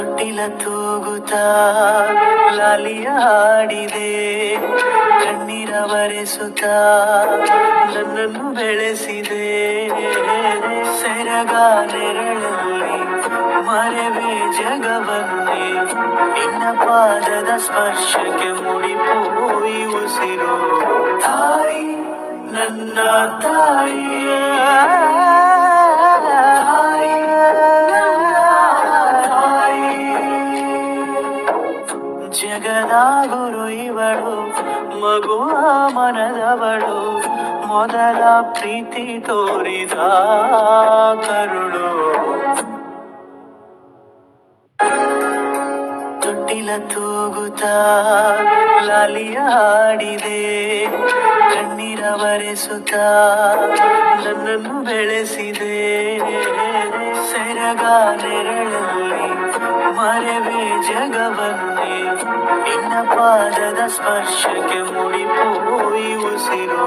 ತೊಟ್ಟಿಲ ತೂಗುತ್ತಾ ಲಾಲಿಯ ಹಾಡಿದೆ ಕಣ್ಣೀರ ಬರೆಸುತ್ತ ನನ್ನನ್ನು ಬೆಳೆಸಿದೆ. ಸೆರಗ ನೆರಳಲ್ಲಿ ಮರೆವೆ ಜಗವನ್ನೇ, ನಿನ್ನ ಪಾದದ ಸ್ಪರ್ಶಕ್ಕೆ ಮುಡಿಪೋಯಿ ಉಸಿರು. ತಾಯಿ, ನನ್ನ ತಾಯಿಯ. ಜಗದ ಗುರು ಇವಳು ಮಗುವ ಮನದವಳು. ಮೊದಲ ಪ್ರೀತಿ ತೋರಿದ ಕರುಳು. ತೊಟ್ಟಿಲ ತೂಗುತ್ತ ಲಾಲಿಯ ಹಾಡಿದೆ ಕಣ್ಣೀರ ಬರೆಸುತ್ತ ನನ್ನನ್ನು ಬೆಳೆಸಿದೆ. ಸೆರಗ ನೆರಳಲ್ಲಿ ಮರೆವೆ ಜಗವನ್ನೇ ನಿನ್ನ ಪಾದದ ಸ್ಪರ್ಶಕ್ಕೆ ಮುಡಿಪೋಯಿ ಉಸಿರು